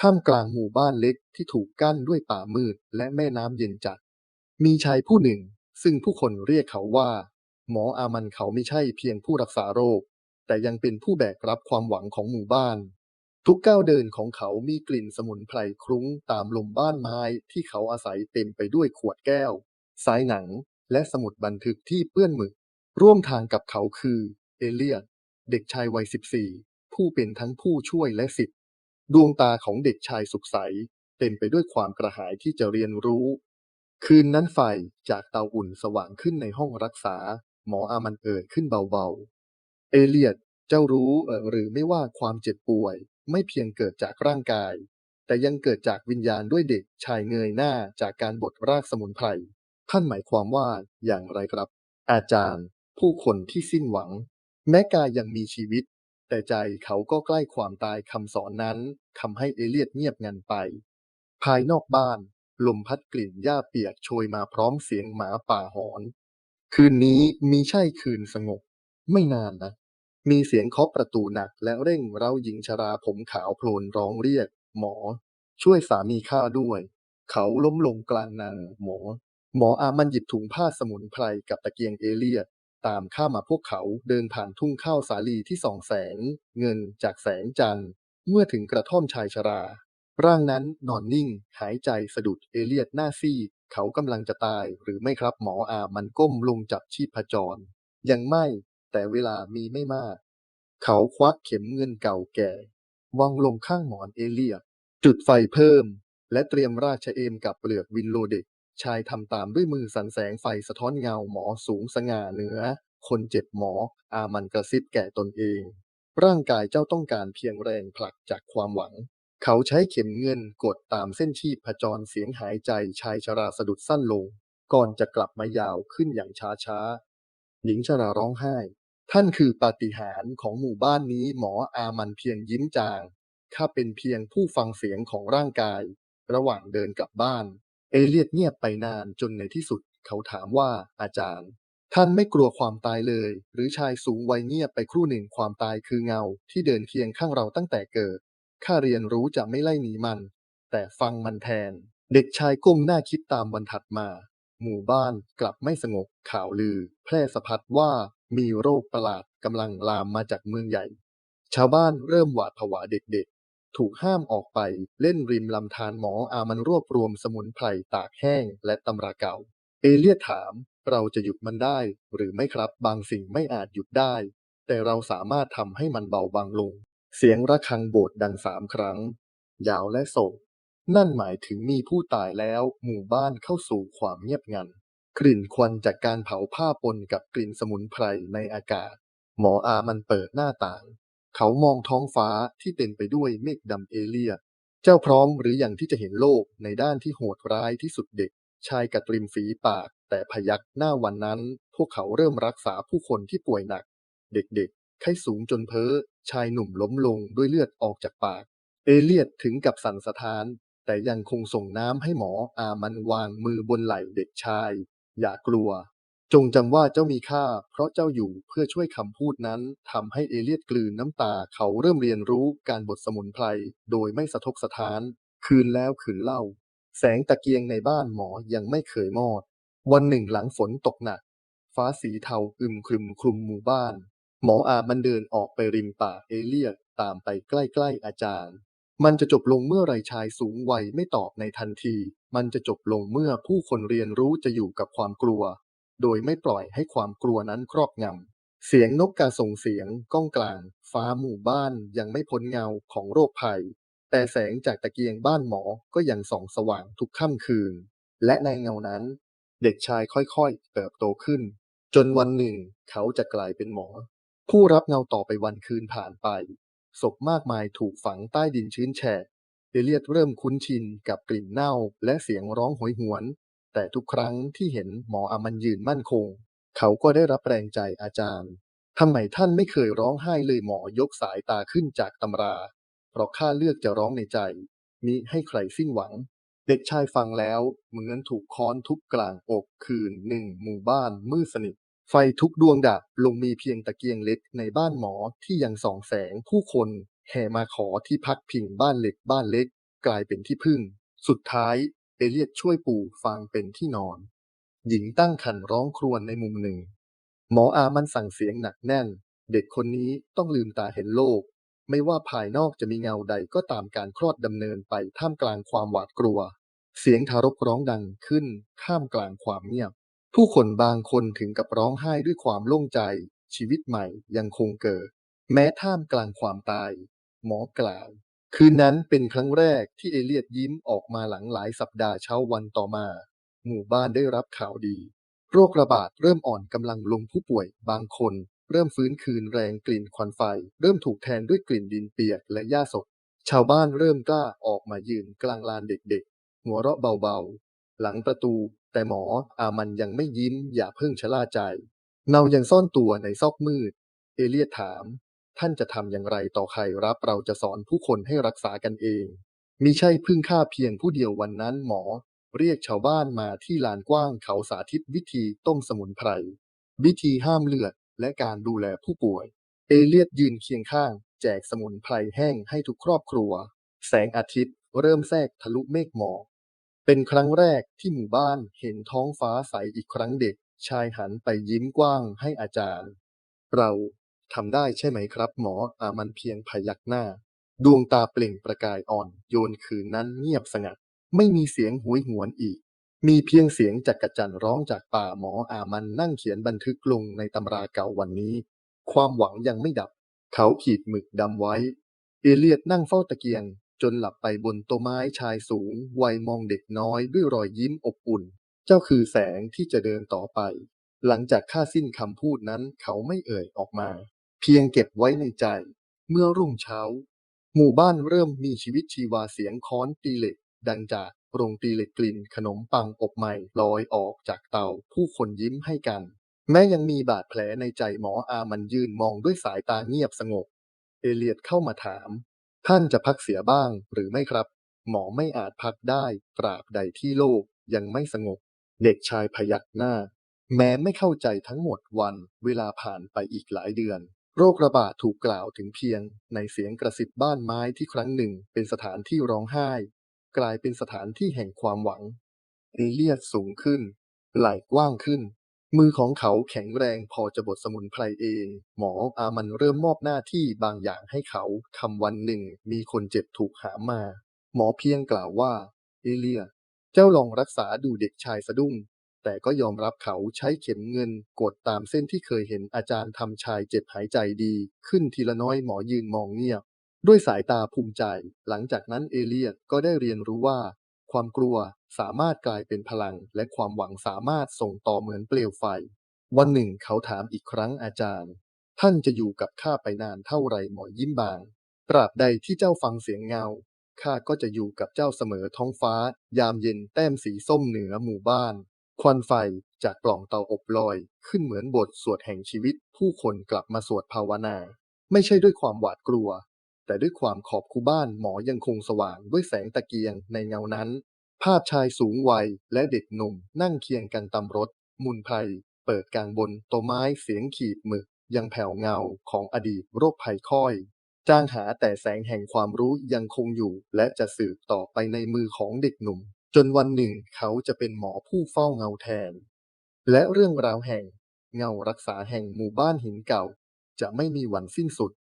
ท่ามกลางหมู่บ้านเล็กที่ถูกกั้นด้วยป่ามืดและแม่น้ำเย็นจัด มีชายผู้หนึ่ง ซึ่งผู้คนเรียกเขาว่า หมออามันเขาไม่ใช่เพียงผู้รักษาโรค แต่ยังเป็นผู้แบกรับความหวังของหมู่บ้าน ทุกก้าวเดินของเขามีกลิ่นสมุนไพรคลุ้งตามลมบ้านไม้ที่เขาอาศัยเต็มไปด้วยขวดแก้ว สายหนัง และสมุดบันทึกที่เปื้อนหมึก ร่วมทางกับเขาคือ เอเลียดเด็กชายวัย 14 ผู้เป็นทั้งผู้ช่วยและศิษย์ ดวงตาของเด็กชายสุขใสเต็มไปด้วยความกระหายที่จะเรียนรู้ คืนนั้นไฟจากเตาอุ่นสว่างขึ้นในห้องรักษา หมออามันเอ่ยขึ้นเบาๆ เอเลียดเจ้ารู้หรือไม่ว่าความเจ็บป่วย ไม่เพียงเกิดจากร่างกาย แต่ยังเกิดจากวิญญาณด้วยเด็กชายเงยหน้าจากการบดรากสมุนไพรท่านหมายความว่าอย่างไรครับ อาจารย์ ผู้คนที่สิ้นหวัง แม้กายยังมีชีวิต แต่ใจเขาก็ใกล้ความตายคำสอนนั้นทำให้เอเลียดเงียบงันไป ภายนอกบ้าน ลมพัดกลิ่นหญ้าเปียกโชยมาพร้อมเสียงหมาป่าหอน คืนนี้มีใช่คืนสงบ ไม่นานนะ มีเสียงเคาะประตูหนักและเร่งเร้าหญิงชราผมขาวโพลนร้องเรียก หมอ ช่วยสามีข้าด้วย เขาล้มลงกลางนางหมอ หมออามันหยิบถุงผ้าสมุนไพรกับตะเกียงเอเลียด ตามข้ามาพวกเขาเดินผ่านทุ่งข้าวสาลีที่ส่องแสง เงินจากแสงจันทร์ เมื่อถึงกระท่อมชายชรา ร่างนั้นนอนนิ่ง หายใจสะดุดเอเลียดหน้าซีดเขากำลังจะตายหรือไม่ครับหมออามันก้มลงจับชีพจร ยังไม่ แต่เวลามีไม่มาก เขาควักเข็มเงินเก่าแก่วางลงข้างหมอนเอเลียดจุดไฟเพิ่ม และเตรียมราชเอมกับเปลือกวินโลเด็ก ชายทำตามด้วยมือสันแสงไฟสะท้อนเงาหมอสูงสง่าเหนือ คนเจ็บหมออามันกระซิบแก่ตนเอง ร่างกายเจ้าต้องการเพียงแรงผลักจากความหวัง เขาใช้เข็มเงินกดตามเส้นชีพจรเสียงหายใจชายชราสะดุดสั้นลง ก่อนจะกลับมายาวขึ้นอย่างช้าช้าหญิงชราร้องไห้ ท่านคือปาฏิหาริย์ของหมู่บ้านนี้หมออามันเพียงยิ้มจางข้าเป็นเพียงผู้ฟังเสียงของร่างกาย ระหว่างเดินกลับบ้าน เอเลียดเงียบไปนานจนในที่สุด เขาถามว่าอาจารย์ ท่านไม่กลัวความตายเลย หรือชายสูงวัยเงียบไปครู่หนึ่งความตายคือเงา ที่เดินเคียงข้างเราตั้งแต่เกิดข้าเรียนรู้จะไม่ไล่หนีมัน แต่ฟังมันแทน เด็กชายก้มหน้าคิดตามวันถัดมา หมู่บ้านกลับไม่สงบข่าวลือ แพร่สะพัดว่ามีโรคประหลาดกำลังลามมาจากเมืองใหญ่ ชาวบ้านเริ่มหวาดผวาเด็ก ถูกห้ามออกไปเล่นริมลำธารหมออามันรวบรวมสมุนไพรตากแห้งและตำราเก่า เอเลียดถาม เราจะหยุดมันได้ หรือไม่ครับบางสิ่งไม่อาจหยุดได้ แต่เราสามารถทำให้มันเบาบางลง เสียงระฆังโบสถ์ดังสามครั้ง ยาวและโศกนั่นหมายถึงมีผู้ตายแล้วหมู่บ้านเข้าสู่ความเงียบงัน กลิ่นควันจากการเผาผ้าปนกับกลิ่นสมุนไพรในอากาศ หมออามันเปิดหน้าต่าง เขามองท้องฟ้าที่เต็มไปด้วยเมฆดำเอเลีย เจ้าพร้อมหรืออย่างที่จะเห็นโลกในด้านที่โหดร้ายที่สุดเด็ก ชายกัดริมฝีปาก แต่พยักหน้าวันนั้น พวกเขาเริ่มรักษาผู้คนที่ป่วยหนัก เด็กๆ ไข้สูงจนเพ้อ ชายหนุ่มล้มลงด้วยเลือดออกจากปาก เอเลียดถึงกับสั่นสะท้าน แต่ยังคงส่งน้ำให้หมออามันวางมือบนไหล่เด็กชาย อย่ากลัว จงจำว่าเจ้ามีค่า เพราะเจ้าอยู่เพื่อช่วยคำพูดนั้นทำให้เอเลียดกลืนน้ำตาเขาเริ่มเรียนรู้การบดสมุนไพรโดยไม่สะทกสะท้าน คืนแล้วคืนเล่า แสงตะเกียงในบ้านหมอยังไม่เคยมอด วันหนึ่งหลังฝนตกหนัก ฟ้าสีเทาอึมครึมคลุมหมู่บ้าน หมออามันเดินออกไปริมป่าเอเลียดตามไปใกล้ๆอาจารย์ มันจะจบลงเมื่อไรชายสูงวัยไม่ตอบในทันที มันจะจบลงเมื่อผู้คนเรียนรู้จะอยู่กับความกลัว โดยไม่ปล่อยให้ความกลัวนั้นครอบงำ เสียงนกกาส่งเสียงก้องกลาง ฟ้าหมู่บ้านยังไม่พ้นเงาของโรคภัย แต่แสงจากตะเกียงบ้านหมอก็ยังส่องสว่างทุกค่ำคืน และในเงานั้น เด็กชายค่อยๆ เติบโตขึ้น จนวันหนึ่งเขาจะกลายเป็นหมอ ผู้รับเงาต่อไปวันคืนผ่านไปศพมากมายถูกฝังใต้ดินชื้นแฉะเอเลียดเริ่มคุ้นชินกับกลิ่นเน่าและเสียงร้องโหยหวน แต่ทุกครั้งที่เห็นหมออามันยืนมั่นคง เขาก็ได้รับแรงใจอาจารย์ทำไมท่านไม่เคยร้องไห้เลยหมอยกสายตาขึ้นจากตำรา เพราะข้าเลือกจะร้องในใจมิให้ใครสิ้นหวัง เด็กชายฟังแล้วเหมือนถูกค้อนทุบกลางอกคืนหนึ่งหมู่บ้านมืดสนิทไฟทุกดวงดับลงมีเพียงตะเกียงเล็กในบ้านหมอที่ยังส่องแสงผู้คนแห่มาขอที่พักพิงบ้านเล็กบ้านเล็ก กลายเป็นที่พึ่ง สุดท้าย เอเลียดช่วยปู่ฟางเป็นที่นอน หญิงตั้งครรภ์ร้องครวญในมุมหนึ่ง หมออามันสั่งเสียงหนักแน่น เด็กคนนี้ต้องลืมตาเห็นโลก ไม่ว่าภายนอกจะมีเงาใดก็ตามการคลอดดำเนินไปท่ามกลางความหวาดกลัว เสียงทารกร้องดังขึ้นท่ามกลางความเงียบ ผู้คนบางคนถึงกับร้องไห้ด้วยความโล่งใจ ชีวิตใหม่ยังคงเกิด แม้ท่ามกลางความตาย หมอกล่าว คืนนั้นเป็นครั้งแรกที่เอเลียดยิ้มออกมาหลังหลายสัปดาห์เช้าวันต่อมา หมู่บ้านได้รับข่าวดี โรคระบาดเริ่มอ่อนกำลังลงผู้ป่วยบางคน เริ่มฟื้นคืนแรงกลิ่นควันไฟ เริ่มถูกแทนด้วยกลิ่นดินเปียกและหญ้าสด ชาวบ้านเริ่มกล้าออกมายืนกลางลานเด็กๆ หัวเราะเบาๆ หลังประตู แต่หมออามันยังไม่ยิ้มอย่าเพิ่งชะล่าใจเนายังซ่อนตัวในซอกมืด เอเลียดถาม ท่านจะทำอย่างไรต่อใครรับเราจะสอนผู้คนให้รักษากันเองมิใช่พึ่งข้าเพียงผู้เดียววันนั้นหมอ เรียกชาวบ้านมาที่ลานกว้างเขาสาธิตวิธีต้มสมุนไพร วิธีห้ามเลือด และการดูแลผู้ป่วย เอเลียดยืนเคียงข้าง แจกสมุนไพรแห้งให้ทุกครอบครัว แสงอาทิตย์เริ่มแทรกทะลุเมฆหมอกเป็นครั้งแรกที่หมู่บ้านเห็นท้องฟ้าใสอีกครั้งเด็ก ชายหันไปยิ้มกว้างให้อาจารย์ เรา ทำได้ใช่ไหมครับหมออามันเพียงพยักหน้า ดวงตาเปล่งประกายอ่อน โยนคืนนั้นเงียบสงัด ไม่มีเสียงหวยหวนอีก มีเพียงเสียงจักรจันร้องจากป่าหมออามันนั่งเขียนบันทึกลงในตำราเก่าวันนี้ ความหวังยังไม่ดับ เขาขีดหมึกดำไว้ เอเลียดนั่งเฝ้าตะเกียง จนหลับไปบนต๊ะไม้ชายสูง วัยมองเด็กน้อยด้วยรอยยิ้มอบอุ่น เจ้าคือแสงที่จะเดินต่อไปหลังจากข้าสิ้นคำพูดนั้นเขาไม่เอ่ยออกมา เพียงเก็บไว้ในใจ เมื่อรุ่งเช้า หมู่บ้านเริ่มมีชีวิตชีวาเสียงค้อนตีเหล็ก ดังจากโรงตีเหล็กกลิ่นขนมปังอบใหม่ลอยออกจากเตาผู้คนยิ้มให้กัน แม้ยังมีบาดแผลในใจหมออามันยืนมองด้วยสายตาเงียบสงบ เอเลียดเข้ามาถาม ท่านจะพักเสียบ้างหรือไม่ครับ หมอไม่อาจพักได้ตราบใดที่โลกยังไม่สงบ เด็กชายพยักหน้า แม้ไม่เข้าใจทั้งหมดวันเวลาผ่านไปอีกหลายเดือน โรคระบาดถูกกล่าวถึงเพียงในเสียงกระซิบบ้านไม้ที่ครั้งหนึ่งเป็นสถานที่ร้องไห้ กลายเป็นสถานที่แห่งความหวังเอเลียดสูงขึ้น ไหล่กว้างขึ้น มือของเขาแข็งแรงพอจะบดสมุนไพรเอง หมออามันเริ่มมอบหน้าที่บางอย่างให้เขาคำวันหนึ่งมีคนเจ็บถูกหามมาหมอเพียงกล่าวว่าเอเลีย เจ้าลองรักษาดูเด็กชายสะดุ้ง แต่ก็ยอมรับเขาใช้เข็มเงินกดตามเส้นที่เคยเห็นอาจารย์ทำชายเจ็บหายใจดี ขึ้นทีละน้อยหมอยืนมองเงียบ ด้วยสายตาภูมิใจ หลังจากนั้นเอเลียดก็ได้เรียนรู้ว่า ความกลัวสามารถกลายเป็นพลัง และความหวังสามารถส่งต่อเหมือนเปลวไฟ วันหนึ่งเขาถามอีกครั้งอาจารย์ ท่านจะอยู่กับข้าไปนานเท่าไรหมอยิ้มบาง ตราบใดที่เจ้าฟังเสียงเงาข้าก็จะอยู่กับเจ้าเสมอท้องฟ้า ยามเย็นแต้มสีส้มเหนือหมู่บ้าน ควันไฟจากปล่องเตาอบลอย ขึ้นเหมือนบทสวดแห่งชีวิต ผู้คนกลับมาสวดภาวนา ไม่ใช่ด้วยความหวาดกลัว แต่ด้วยความขอบคูบ้านหมอยังคงสว่างด้วยแสงตะเกียงในเงานั้น ภาพชายสูงวัยและเด็กหนุ่มนั่งเคียงกันตามรถ มุนไพรเปิดกลางบนโตไม้เสียงขีดหมึก ยังแผ่วเงาของอดีตโรคภัยค่อยจ้างหาแต่แสงแห่งความรู้ยังคงอยู่ และจะสืบต่อไปในมือของเด็กหนุ่ม จนวันหนึ่งเขาจะเป็นหมอผู้เฝ้าเงาแทน และเรื่องราวแห่งเงารักษาแห่งหมู่บ้านหินเก่า จะไม่มีวันสิ้นสุด